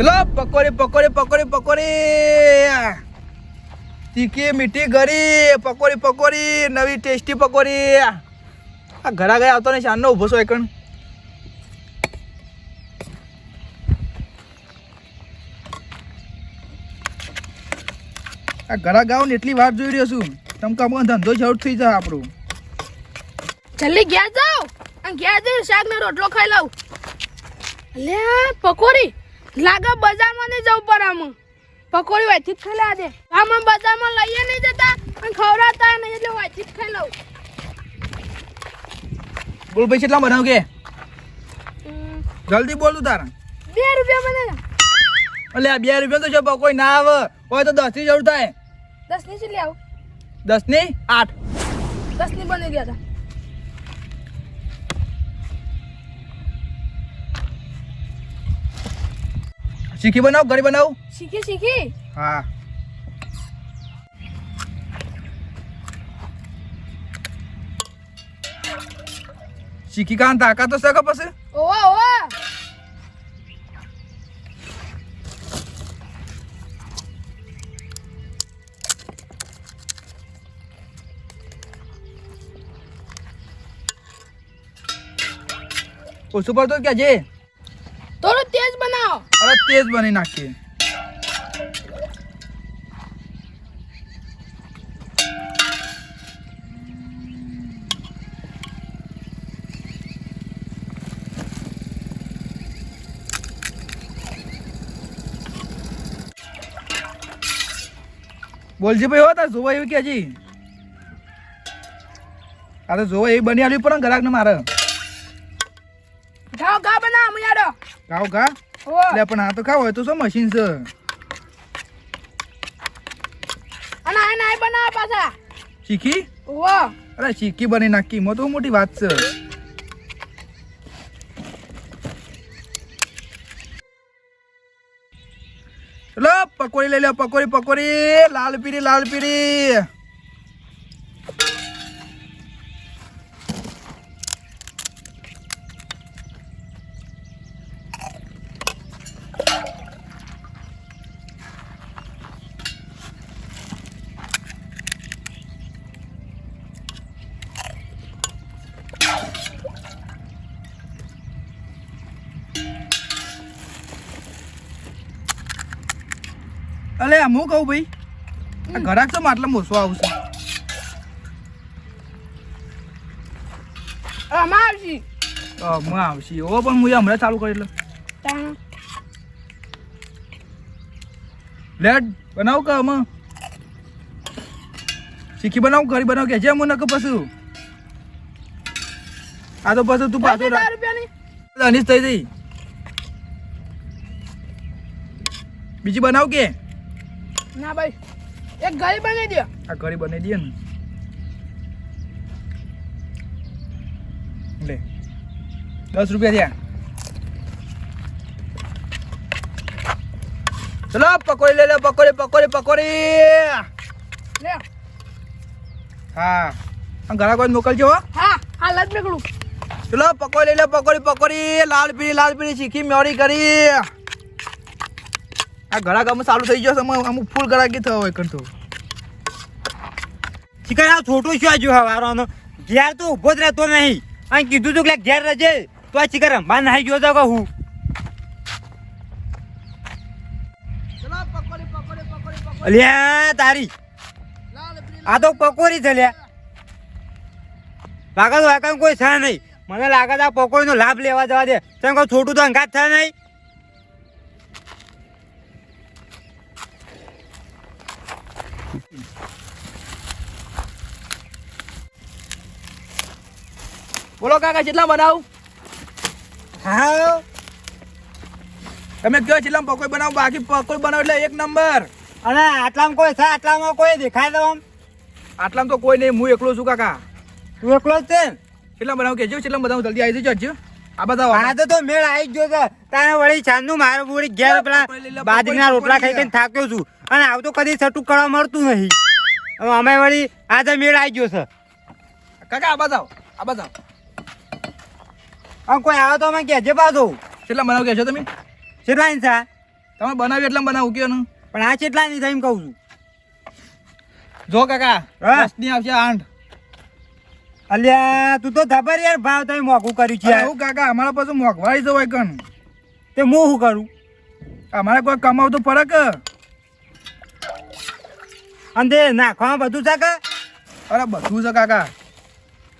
ચલો, પકોડી પકોડી પકોડી પકોડી. તીખી, મીઠી, ગરી. પકોડી પકોડી, નવી ટેસ્ટી પકોડી. આ ઘરા ગયા આવતો ને શાનનો ઊભો છો એકણ. આ ઘરા ગાવ ને એટલી વાર જોઈ રહ્યો છું. તમ કામ ધંધો જરૂર થઈ જાય આપણું. જલ્દી ગયા જાઓ. અને ગયા જઈને શાક ને રોટલો ખાઈ લઉં. લે પકોડી. લાગે બજારમાં નહીં જવું પડે આમાં. પકોડી વાંચી જ ખાઈ લે આજે. આમાં બજારમાં લઈએ નહીં જતા અને ખવડાવતા નહીં એટલે વાંચી જ ખાઈ લઉં. બોલ ભાઈ કેટલા બનાવ કે? જલ્દી બોલું તારા. બે રૂપિયા મને એટલે બે રૂપિયા તો છે પકોડી ના આવે. હોય તો દસની જરૂર થાય. દસની ચીલી આવું. દસની આઠ. દસની બની ગયા હતા. શીખી બનાવ ઘરે બનાવ? શીખી શીખી? હા. શીખી કાન તાકા તો શકે પછી ઓવા ઓવા. ઓછું પડતો કે જે તેજ બની નાખીએ બોલજી ભાઈ હો તાર જોવા એવી કે હજી આ તો જોવા એવી બની આવી પડે ગ્રાહક ને મારે ઘાવ ઘા બના મુયાડો ગા એટલે પણ આ તો ખાવ હોય તો શું મશીન છે? અને આ નાય બનાવો પાછા. શીખી? ઓ અરે શીખી બની નાખી. એમાં તો મોટી વાત છે. લો પકોડી લઈ લો પકોડી પકોડી. લાલ પીરી લાલ પીરી. અલે આ હું કહું ભાઈ? આ ઘરાક તો માટલા મોસો આવશે. ઓ પણ હું હમણાં ચાલુ કરી એટલે. લેટ બનાવ કે આમાં? શીખી બનાવ ઘરી બનાવ કે છે મને પછી? આ તો પછી તું પાછો થઈ જઈ. બીજી બનાવ કે? ના ભાઈ એક ઘરી બની દે આ ઘરી બની દે ને. લે દસ રૂપિયા થયા. ચલો પકોડી લઈ લે પકોડી પકોડી પકોડી. લે. હા. ઘરા કોઈ મોકલજો હા. હા લજ નીકળું ચલો પકોડી લઈ લે પકોડી પકોડી. લાલ પીળી લાલ પીળી શીખી મેળી કરી. આ ઘણા ગામ ચાલુ થઈ ગયો છે અમુક ફૂલ ફૂલ ગરાકી થયો હોય કરતો. ચિકન આ છોટું શું આજુ હવારોનો ઘેર તો ઊભો જ રહેતો નહીં. અહીં કીધું તું કે ઘેર રહેજે તો આ ચિકન રંભા નાહી ગયો તો કહું ચલો પકોડી પકોડી પકોડી પકોડી. અલ્યા તારી. આ તો પકોરી છે લ્યા લાગે તો કોઈ છે નહીં. મને લાગે છે આ પકોડીનો લાભ લેવા જવા દે. તેમ કહું છોટું તો અંગાત થાય નહીં. બોલો કાકા કેટલા બનાવ? હા તમે કયો કેટલા પકોઈ બનાવો? બાકી પકોઈ બનાવો એટલે એક નંબર. અને આટલામાં કોઈ છે? આટલામાં કોઈ દેખાય તો આમ. આટલામાં તો કોઈ નહીં હું એકલો છું કાકા. તું એકલો જ છે? કેટલા બનાવ કેજો કેટલા બનાવ જલ્દી આવી જજો આ બધા આ તો તો મેળ આવી જ ગયો છે. તારે વળી ચાંદનું મારું વળી ઘેર પેલા બાજરીના રોટલા ખાઈ ખાઈને થાક્યો છું. અને આવું તો કદી છટું કરવા મળતું નહીં. હવે અમે વળી આજે મેળ આવી ગયો છે. કાકા આ બધા આ બતાવો અને કોઈ આવે તો અમે કહેજે પાછું. કેટલા બનાવ કહેશો તમે? કેટલા ઇંચા તમે બનાવી એટલે બનાવું કયો ને પણ આ કેટલા થાય એમ કહું છું. જો કાકા. દસની આવશે આઠ. અલ્યા તું તો ખબર યાર ભાવ તમે મોઘું કર્યું છે હું કાકા અમારા પાસે મોંઘવારી જવાય કણ તે હું શું કરું? અમારે કોઈ કમાવતું ફરક અને તે નાખવામાં બધું છે કે? અરે બધું છે કાકા.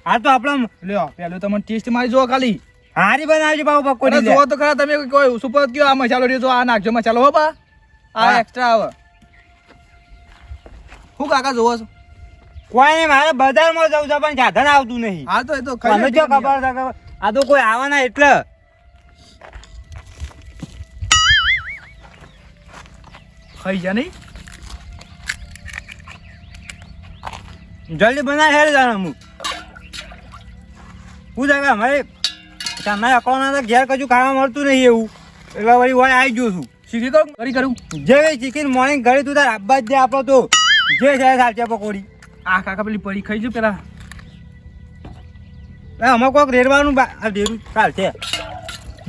હા તો આપણે લ્યો પેલું તમે ટેસ્ટ મારી જો ખાલી. હારી બનાવજો બાબુ પકોડી જુઓ તો ખરા તમે કોઈ સુપર કયો આ મસાલો રહ્યો આ નાખજો મસાલો હો બા. આ. એક્સ્ટ્રા આવે. હું કાકા જોવો છો? કોઈ નહીં મારે બજારમાં જવું છે પણ સાધન આવતું નહીં. હા તો એ તો ખબર જો ખબર છે આ તો કોઈ આવવાના એટલે. ખાઈ જા નહીં? જલ્દી બનાવી હેર જાણ હું. હું કે અમારે તમારે અકાઉન્ટમાં તો ઘેર કશું ખાવા મળતું નહીં એવું. એટલે વળી વળી આવી ગયો છું. શીખી કરું કરી કરું. જે ચિકન મોર્નિંગ ઘરે તું તાર આબ્બા જ દે આપણો તો. જે છે સાચે પકોડી. આ કાકા પેલી પડી ખાઈ જો પેલા. એ અમે કોઈક રેડવાનું રેડું ચાલશે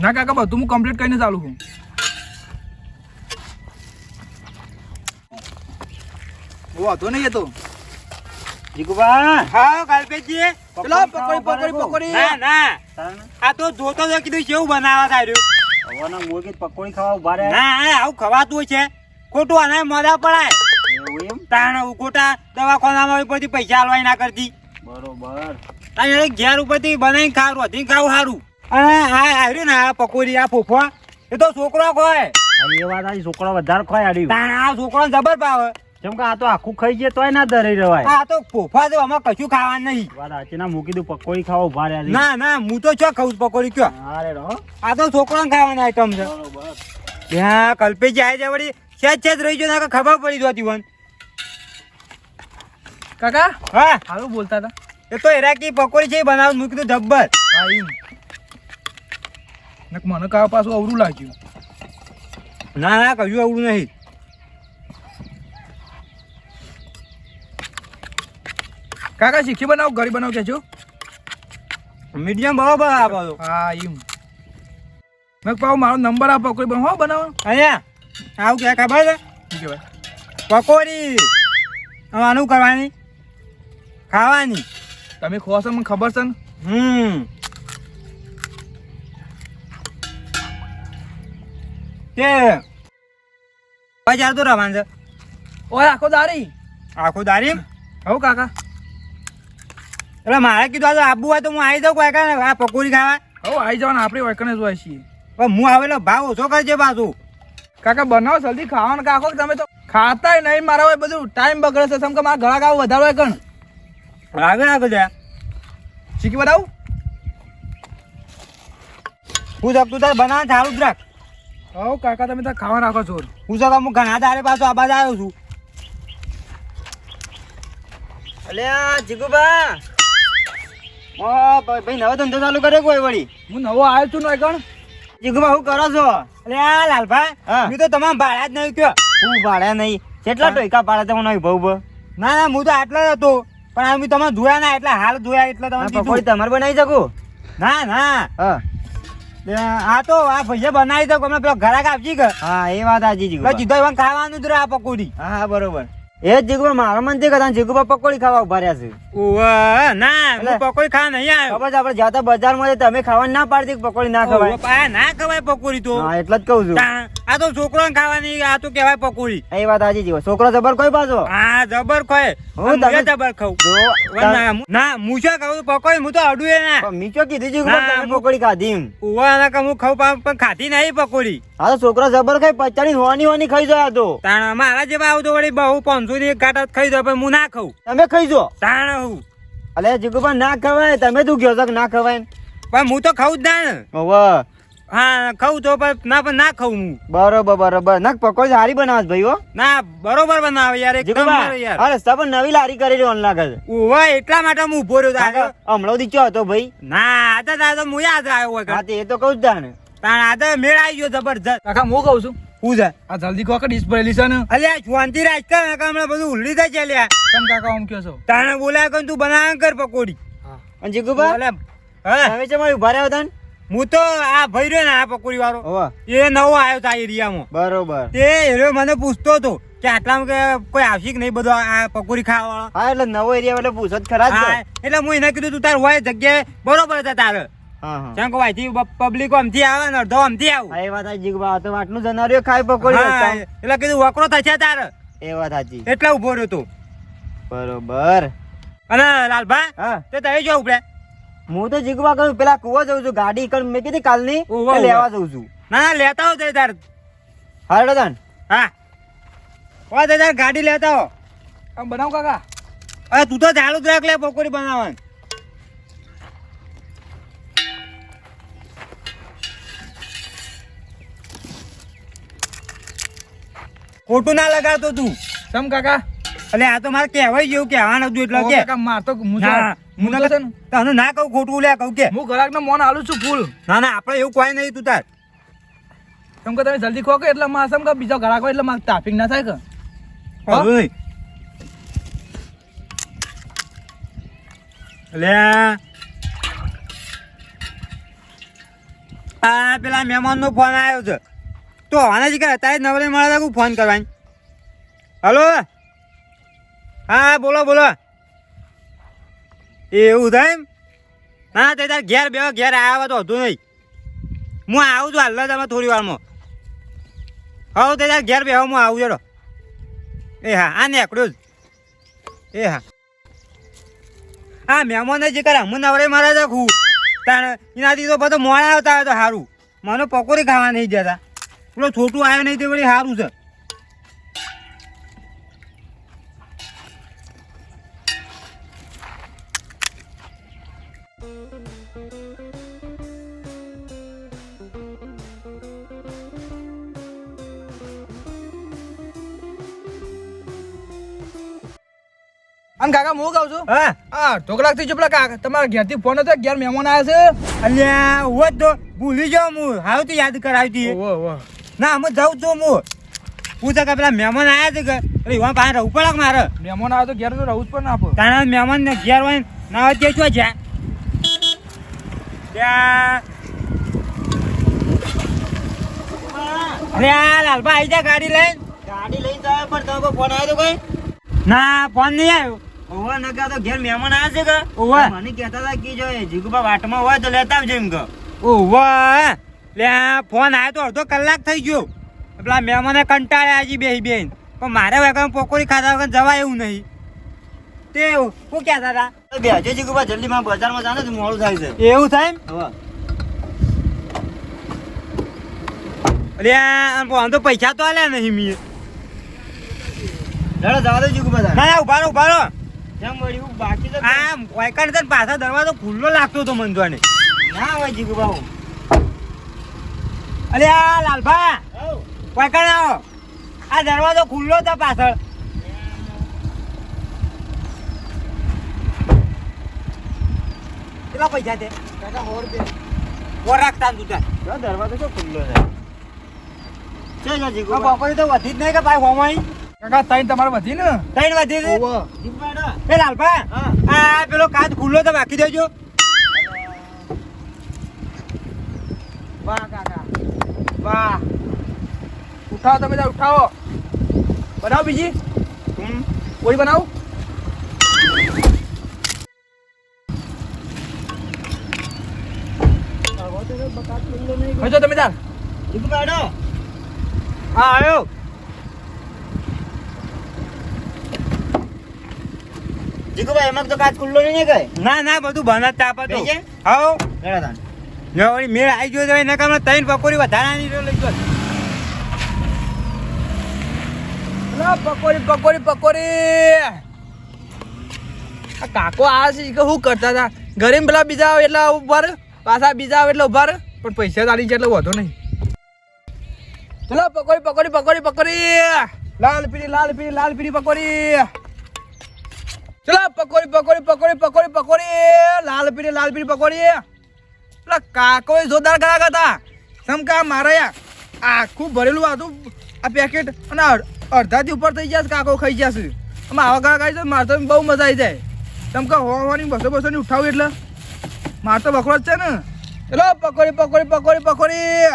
ના કાકા બધું હું કમ્પ્લીટ કરીને ચાલુ છું. વાંધો નહીં એ તો. જીગુબા હા કાલપેજી પેલો પકોડી પકોડી પકોડી. ના ના. આ તો જોતો તો કીધું કેવું બનાવવા તાર્યું હવાના મુરગી પકોડી ખાવા ઊભા રહ્યા. ના આવું ખવાતું છે. ખોટું આને મોઢા પડાય. એવું એમ? તાણ ખોટા દવાખાનામાં ઉપરથી પૈસા હાલવાય ના કરતી. બરોબર. ઘેર ઉપરથી બનાવીને ખાવું હતી ખાવું સારું અને આ આવ્યું ને આ પકોડી આ ફોફા એ તો છોકરો ખોય. એ વાત આ છોકરો વધારે ખોય આડ્યું. આ છોકરો જબર ભાવે. જેમ કે આ તો આખું ખાઈ જાય તોય ના દરે રવાય. આ તો ફોફા તો આમાં કશું ખાવાનું નહીં. વાત સાચી ના મૂકી દઉં પકોડી ખાવા ઊભા રહ્યા ના ના હું તો છો ખાઉં છું પકોડી કયો અરે રહો આ તો છોકરાને ખાવાની આઈટમ છે. બરોબર. ત્યાં કલ્પે જાય છે વળી. સેજ સેજ રહી જો ને ખબર પડી જતી વન કાકા? હા. સારું બોલતા હતા. એ તો એરાકી પકોડી છે એ બનાવ મૂકી દઉં જબ્બર. નક મને કાવ પાછું અવરું લાગ્યું. ના ના કશું આવડું નહીં. કાકા શીખી બનાવો ઘરે બનાવ કેજો મીડિયમ બરાબર આપો હા એમ મેં કહું મારો નંબર આપો કોઈ હો બનાવો. અહીંયા? આવું ક્યાં ખબર છે? શું કહેવાય? પકોડી. આનું કરવાની? ખાવાની. તમે ખો છો મને ખબર છે ને. હમ. તે બજાર તો રવાન છે. ઓય આખો દારી. આખું દારી હો કાકા. એટલે મારે કીધું આ તો આબુ હોય તો હું આવી જાઉં કોઈ કાંઈ આ પકોડી ખાવા. હવે આવી જવાનું આપણે વાયકણે જ હોય છીએ. પણ હું આવેલો ભાવ ઓછો કરજે પાછું. કાકા બનાવો જલ્દી ખાવાનું કાકો તમે તો ખાતાય નહીં મારા હોય બધું ટાઈમ બગડે છે સમ કે મારા ઘણા કાવ વધારો હોય કણ. આગળ આગળ જા શીખી બતાવું હું જગતું તારે બનાવ સારું જ રાખ. હવ કાકા તમે તો ખાવા રાખો છો હું સર હું ઘણા તારે પાછો આ બાજુ આવ્યો છું. અલ્યા જીગુબા ભાઈ નવો ધંધો ચાલુ કર્યો કોઈ વળી? હું નવો આવ્યો છું ને કણ જીગુબા શું કરો છો? એટલે આ લાલભાઈ હું. તો તમામ ભાડા જ નહીં કયો હું ભાડા નહીં. કેટલા ટોયકા પાડે તમે નહીં ભાઉ ના ના હું તો આટલો જ હતો. પણ આ તમે જોયા ના એટલે હાલ જોયા એટલે તમે પકોડી તમારે બનાવી શકું? ના ના. હા. આ તો આ ભૈયા બનાવી દો અમે પેલો ઘરાક આપજી કે? હા એ વાત આજી જીગુ જીધો ખાવાનું જ આ પકોડી. હા હા બરોબર. એ જ જીગુ મારા મનથી કદાચ જીગુ પકોડી ખાવા ઊભા રહ્યા છે. ઓવે ના હું પકોડી ખાવા નહીં આવ્યો. ખબર આપણે જાતા બજારમાં તમે ખાવાની ના પાડતી પકોડી ના ખવાય. ના ખવાય પકોડી તો. હા એટલે જ કહું છું. આ તો છોકરાને ખાવાની આ તો કહેવાય પકોડી. એ વાત આજી જીગો છોકરો જબર કોઈ પાછો? હા જબર ખોય. હું હું તમે- જબર ખાઉં. ના પકોડી હું તો મીચો કીધી તમે પકોડી ખાધી ઉવા ના કે હું ખાઉં પણ ખાધી નહીં પકોડી. હા તો છોકરો જબર ખાઈ પચાડી હોવાની હોવાની ખાઈ જાય તો. તાણ મારા જેવા આવતો વળી બહુ પાંચસો ની એક ખાઈ દો પણ હું ના ખાઉં. તમે ખાઈ જો. તાણ હું અલે જીગુબા ના ખવાય. તમે તું કહો છો કે ના ખવાય પણ હું તો ખાઉં જ ના. ને હવે. હા ખાઉં તો પણ ના પણ ના ખાઉં હું. બરોબર બરોબર. ના પકોડી સારી બનાવે ભાઈ હો. ના બરોબર બનાવે યાર એકદમ યાર. અરે સબ નવી લારી કરેલી ઓન લાગે છે ઉવા એટલા માટે હું ઊભો રહ્યો હતો. હમણાં દીચો હતો ભાઈ? ના આ તો આ તો હું યાદ આવ્યો હોય હા તે એ તો કહું જ તાને. તાણ આ તો મેળ આવી ગયો જબરજસ્ત. કાકા હું કહું છું? હું છે? આ જલ્દી કહો કે ડીશ ભરેલી છે ને? અલ્યા શાંતિ રાખ કર નકર હમણાં બધું ઉલ્લી થાય છે લ્યા કેમ કાકા આમ કહો છો? તાણે બોલાય કર તું બનાવ કર પકોડી. અને જીગુબા બોલે. હવે તમે છે મારી ઊભા રહ્યા હતા ને? હું તો આ ભાઈ રહ્યો ને આ પકોડી વાળો એ નવો આવ્યો તા એરિયામાં. બરોબર. તે એરિયો મને પૂછતો હતો કે આટલામાં કે કોઈ આવશે કે નહીં બધો આ પકોડી ખાવા વાળો હા એટલે નવો એરિયા એટલે પૂછો જ ખરા. હા એટલે હું એને કીધું તું તાર હોય જગ્યાએ બરોબર હતા તારે. હા. હા કેમ કે અહીંથી પબ્લિક આમથી આવે ને અડધો આમથી આવું. એ વાત સાચી બા તો આટલું જનારીઓ ખાઈ પકોડી એટલે કીધું વકરો થશે તાર. એ વાત સાચી. એટલે ઊભો રહ્યો તું. બરોબર. અને લાલભા હા. તે તમે જો ઉપડે. હું તો જીગવા કરું પેલા કુવા જઉં છું ગાડી કર મેં કીધી કાલની લેવા. જઉં છું. ના ના લેતા હો તે તાર. હાલો તાન હા. ઓ તે તાર ગાડી લેતા હો. બનાવ કાકા? અરે તું તો ચાલુ જ રાખ લે પકોડી બનાવવાનું. ખોટું ના લગાડતો તું. સમ કાકા? એટલે આ તો મારે કહેવાય જેવું કહેવાનું હતું એટલે કે. કાકા માર તો હું તને ના. કહું ખોટું લે કહું કે. હું ઘરાકને મોન આલું છું ફૂલ. ના ના આપણે એવું કોઈ નહીં તું તાર. કેમ કે તમે જલ્દી ખો કે? એટલે માં સમ કે બીજો ઘરાક હોય એટલે મારે ટ્રાફિક ના થાય કે? વાંધો નહીં લે આ પેલા મહેમાનનો ફોન આવ્યો છે. તો આના જ કે અત્યારે નવરે મળે તો ફોન કરવાની? હલો? હા, બોલો બોલો. એવું થાય એમ? ના, તે તાર ઘેર બે ઘેર આવ્યા તો હતું નહીં. હું આવું છું હાલ તમે થોડી વારમાં. હવ તે તાર ઘેર બે હું આવું જડો એ હા, આ નેકડ્યો જ. એ હા. હા મહેમાન જે કરે હું નવરે મારા તો ખૂબ તાણ એનાથી તો બધો મોડા આવતા હોય તો સારું. મને પકોડી ખાવા નહીં જતા પેલો છોટું આવ્યો નહીં તે વળી સારું છે. અને કાકા હું કહું છું? હા. હા ઢોકળા થી પેલા કાકા તમારા ઘેરથી ફોન હતો ઘેર મહેમાન આવ્યા અલ્યા હોત તો ભૂલી જાઉં હું. હાવ તો યાદ કરાવી છે હતી ઓહો. ના અમે જાઉં છું હું. પૂછે કે પેલા મહેમાન આવ્યા છે કે અરે એવા પાસે રહું પડે કે મારે? મહેમાન આવે તો ઘેર તો રહું જ પણ ના આપો. તારા મહેમાન ને ઘેર હોય ને હોય તે શું છે? ત્યાં અરે આ લાલભા આવી જા ગાડી લઈને. ગાડી લઈને જાય પણ તમે કોઈ ફોન આવ્યો તો કોઈ? ના ફોન નહીં આવ્યો. ઓવા નકા તો ઘેર મહેમાન આવ્યા છે કે? ઓવા. મને કહેતા હતા કે જો એ જીગુબા વાટમાં હોય તો લેતા આવજો એમ કે ઓહો લે ફોન આવ્યો તો અડધો કલાક થઈ ગયો. પેલા મહેમાને કંટાળ્યા હજી બેહી બેન પણ મારે વગર પકોડી ખાધા વગર જવાય એવું નહીં. તે હું ક્યાં હતા? બેજે બેહજો જીગુબા જલ્દી માં બજારમાં જાને તો મોડું થાય છે. એવું થાય અરે આ આમ તો પૈસા તો આલ્યા નહીં મીએ. જડો જવા દો તાર. ના ના ઊભા રહો ઊભા રહો. કેમ મળ્યું બાકી તો આમ કોઈ ને પાછા દરવાજો ખુલ્લો લાગતો હતો મન જોને ના હોય જીગુબા હું અરે આ લાલભા આવ. આવો. આ દરવાજો ખુલ્લો હતો પાછળ. કેટલા પૈસા છે? સો રાખતા તું દરવાજો શું ખુલ્લો છે. બપોરે તો વધી જ નહીં કે ભાઈ હોમાઈ. કાકા તાઈ તમારે વધી ને? ત્રણ વધી છે. એ લાલભા આ પેલો કાચ ખુલ્લો તો બાકી દેજો. વાહ કાકા. વાહ. ઉઠાવો તમે ત્યાં ઉઠાવો. બનાવો બીજી. હમ. કોઈ બનાવો? ખજો તમે તાર. હા આવ્યો જીગુબા એમાં તો કાચ ખુલ્લો નહીં ને કઈ? ના ના બધું બનાવ જ તાપ હતું થઈ વળી મેળ આવી ગયો તો એના કારણે ત્રણ પકોડી વધારાની લઈ ગયો. પકોડી પકોડી પકોડી. આ કાકો આ છે શું કરતા હતા? ગરીબ પેલા બીજા આવે એટલે ઊભા પાછા બીજા આવે એટલે ઊભા પણ પૈસા તારી છે એટલે વધુ નહીં. ચલો પકોડી પકોડી પકોડી પકોડી. લાલ પીળી લાલ પીળી, લાલ પકોડી. ચલો, પકોડી પકોડી પકોડી પકોડી પકોડી. લાલ પીળી લાલ પીળી પકોડી. પેલા કાકો જોરદાર કરા હતા. સમ કા મારા યા આખું ભરેલું હતું, આ પેકેટ અને અડધાથી ઉપર થઈ જશે કાકો, ખાઈ જશે આમાં આવા ગળા ખાઈ મારે તો બહુ મજા આવી જાય. તમ કે હોવાની બસો બસો ની ઉઠાવું એટલે. મારે તો બકરો જ છે ને. એટલે પકોડી પકોડી પકોડી પકોડી.